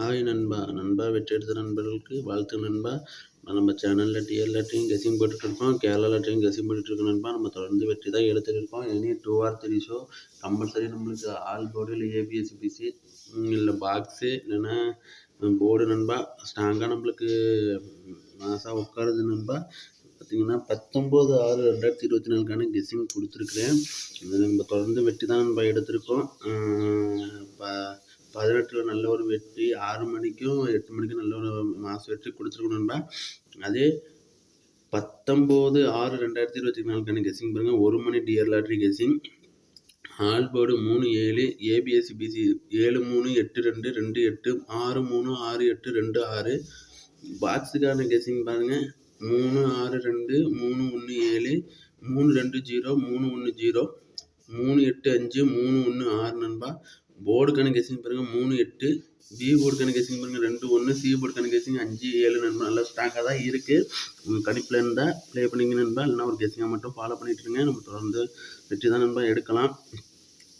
Hi நண்பா. நண்பா வெற்றி எடுத்த நண்பர்களுக்கு வாழ்த்து நண்பா. நம்ம சேனலில் டிஎல் லெட்டரையும் கெஸிங் போட்டுட்ருக்கோம். கேரளா லெட்டரையும் கெஸிங் போட்டுட்ருக்கோம் நண்பா. நம்ம தொடர்ந்து வெற்றி தான் எடுத்துருக்கோம் any two or three show compulsory நம்மளுக்கு ஆல் போர்டு இல்லை ஏபிஎஸ்பிசி இல்லை பாக்ஸு இல்லைன்னா போர்டு நண்பா. ஸ்ட்ராங்காக நம்மளுக்கு மாதம் உட்காருது நண்பா. பார்த்தீங்கன்னா பத்தொம்போது ஆறு ரெண்டாயிரத்தி இருபத்தி நாலுக்கான கெஸ்ஸிங் கொடுத்துருக்குறேன். நம்ம தொடர்ந்து வெற்றி தான் நண்பா எடுத்திருக்கோம். பதினெட்டில் நல்ல ஒரு வெற்றி ஆறு மணிக்கும் எட்டு மணிக்கும் நல்ல ஒரு மாதம் வெற்றி கொடுத்துருக்கணும் நண்பா அதே பத்தொம்போது ஆறு ரெண்டாயிரத்தி இருபத்தி நாலுக்கான கெஸிங் பாருங்கள் ஒரு மணி dear lottery guessing all board மூணு ஏழு ஏபிஎஸ்சி பிசி ஏழு மூணு எட்டு ரெண்டு ரெண்டு எட்டு ஆறு மூணு ஆறு எட்டு ரெண்டு ஆறு. பாக்ஸுக்கான கெஸிங் பாருங்கள் மூணு ஆறு ரெண்டு மூணு ஒன்று ஏழு மூணு ரெண்டு ஜீரோ மூணு ஒன்று ஜீரோ மூணு எட்டு அஞ்சு மூணு ஒன்று ஆறு நண்பா. போர்டு கணக்கேசிங் பாருங்கள் மூணு எட்டு. பி போர்டு கணக்கேசிங் பாருங்கள் ரெண்டு ஒன்று சி போர்டு கணக்கேசிங் அஞ்சு ஏழு நண்பா நல்லா ஸ்ட்ராங்காக தான் இருக்குது உங்கள் கணிப்பில் இருந்தால் ப்ளே பண்ணிங்க நண்பா. இல்லைனா ஒரு கெஸிங்காக மட்டும் ஃபாலோ பண்ணிட்டுருங்க நம்ம தொடர்ந்து வெற்றி தான் நண்பா எடுக்கலாம்.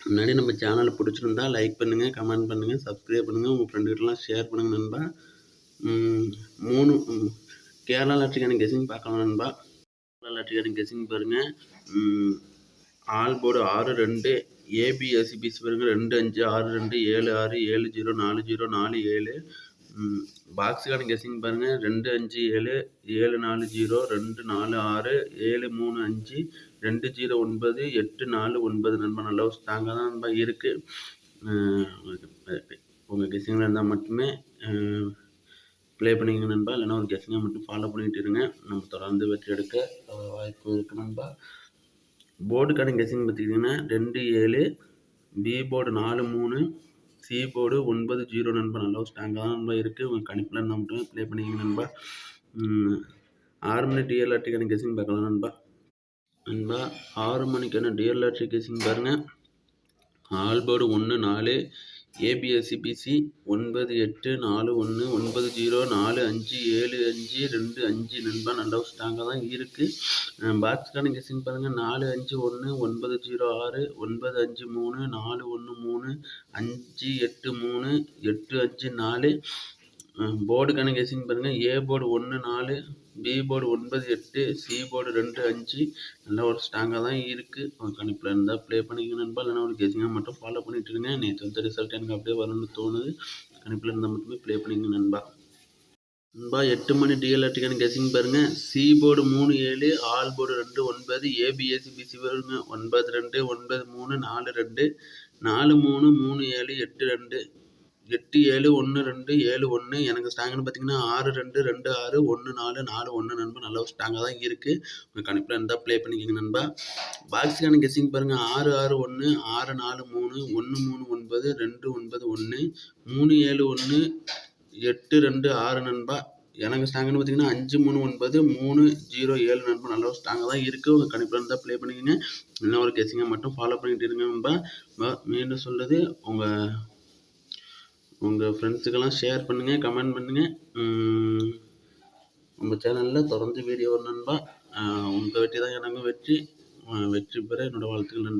முன்னாடி நம்ம சேனலை பிடிச்சிருந்தா லைக் பண்ணுங்கள் கமெண்ட் பண்ணுங்கள் சப்ஸ்கிரைப் பண்ணுங்கள் உங்கள் ஃப்ரெண்டுகிட்டலாம் ஷேர் பண்ணுங்கள் நண்பா. மூணு கேரளா லாட்ரிக்கான கெஸிங் பார்க்கலாம் நண்பா. கேரளா லாட்ரிக்கான கெஸிங் பாருங்கள் ஆல் போர்டு ஆறு ரெண்டு ஏபிஎஸ்சிபிசி பாருங்கள் ரெண்டு அஞ்சு ஆறு ரெண்டு ஏழு ஆறு ஏழு ஜீரோ நாலு ஜீரோ நாலு ஏழு. பாக்ஸுக்கான கெஸிங் பாருங்கள் ரெண்டு அஞ்சு ஏழு ஏழு நாலு ஜீரோ ரெண்டு நாலு ஆறு ஏழு மூணு அஞ்சு ரெண்டு ஜீரோ ஒன்பது எட்டு நாலு ஒன்பது. நண்பர் நல்லா ஸ்ட்ராங்காக தான் நண்பா இருக்குது உங்கள் கெஸிங்கில் இருந்தால் மட்டுமே ப்ளே பண்ணிங்க நண்பா. இல்லைன்னா ஒரு கெஸிங்கை மட்டும் ஃபாலோ பண்ணிகிட்டு இருங்க. நம்ம தொடர்ந்து வெற்றி எடுக்க வாய்ப்பு இருக்குது நண்பா. போர்டுக்கான கெஸிங் பார்த்துக்கிட்டிங்கன்னா ரெண்டு ஏழு பி போர்டு நாலு மூணு சி போர்டு ஒன்பது ஜீரோ நண்பா நல்லா ஸ்ட்ராங்காக தான் நண்பா இருக்குது உங்கள் கணிப்பில் மட்டும் ப்ளே பண்ணிங்க நண்பா. ஆறு மணி டிஎல் ஆர்டிக்கான கெஸிங் பார்க்கலாம் நண்பா. நண்பா ஆறு மணிக்கான டிஎல் ஆர்டி கெஸிங் பாருங்கள் ஆல் போர்டு ஒன்று நாலு ஏபிஎஸ்சிபிசி e, ஒன்பது எட்டு நாலு ஒன்று ஒன்பது ஜீரோ நாலு அஞ்சு ஏழு அஞ்சு ரெண்டு அஞ்சு நண்பா ஹவுஸ் ஸ்ட்ராங்காக தான் இருக்குது பாக்ஸ்க்கான சிங் பாருங்கள் நாலு அஞ்சு ஒன்று ஒன்பது ஜீரோ ஆறு ஒன்பது அஞ்சு மூணு நாலு ஒன்று மூணு அஞ்சு எட்டு மூணு எட்டு அஞ்சு நாலு. போர்டுக்கான கெஸிங் பாருங்கள் ஏ போர்டு ஒன்று நாலு பி போர்டு ஒன்பது எட்டு சி போர்டு ரெண்டு அஞ்சு. நல்லா ஒரு ஸ்ட்ராங்காக தான் இருக்குது ஒரு கணிப்பில் இருந்தால் ப்ளே பண்ணிக்கணும் நண்பா. இல்லைனா ஒரு கெஸிங்காக மட்டும் ஃபாலோ பண்ணிட்டு இருங்க. நேற்று வந்து ரிசல்ட் எனக்கு அப்படியே வரணும்னு தோணுது. கணிப்பில் இருந்தால் மட்டுமே ப்ளே பண்ணிக்கணும் நண்பா. நண்பா எட்டு மணி டிஎல்ஆர்டிக்கான கெஸிங் பாருங்கள் சி போர்டு மூணு ஏழு ஆல் போர்டு ரெண்டு ஒன்பது ஏபிஎஸ்சி பிசி பாருங்க ஒன்பது ரெண்டு ஒன்பது மூணு நாலு ரெண்டு. நாலு மூணு மூணு ஏழு எட்டு ரெண்டு. எட்டு ஏழு ஒன்று ரெண்டு ஏழு ஒன்று எனக்கு ஸ்டாங்குன்னு பார்த்தீங்கன்னா ஆறு ரெண்டு ரெண்டு ஆறு ஒன்று நாலு நாலு ஒன்று நண்பா. நல்ல ஸ்டாங்காக தான் இருக்குது உங்கள் கணிப்பில் இருந்தால் ப்ளே பண்ணிக்கோங்க நண்பா. பாக்ஸுக்கான கெஸிங் பாருங்கள் ஆறு ஆறு ஒன்று ஆறு நாலு மூணு ஒன்று மூணு ஒன்பது ரெண்டு ஒன்பது ஒன்று மூணு ஏழு ஒன்று எட்டு ரெண்டு ஆறு நண்பா. எனக்கு ஸ்டாங்குன்னு பார்த்தீங்கன்னா அஞ்சு மூணு ஒன்பது மூணு ஜீரோ ஏழு நண்பா. நல்லவும் ஸ்டாங்காக தான் இருக்குது உங்கள் கணிப்பில் இருந்தால் ப்ளே பண்ணிக்கோங்க. இன்னும் ஒரு கெஸிங்கை மட்டும் ஃபாலோ பண்ணிகிட்டு இருங்க நண்பா. மீண்டும் சொல்கிறது உங்கள் உங்கள் ஃப்ரெண்ட்ஸுக்கெல்லாம் ஷேர் பண்ணுங்கள் கமெண்ட் பண்ணுங்கள் நம்ம சேனலில் தொடர்ந்து வீடியோ நண்பா உங்கள் வெற்றி தான் எனக்கும் வெற்றி. வெற்றி பெற என்னோடய வாழ்த்துக்கள் நன்றி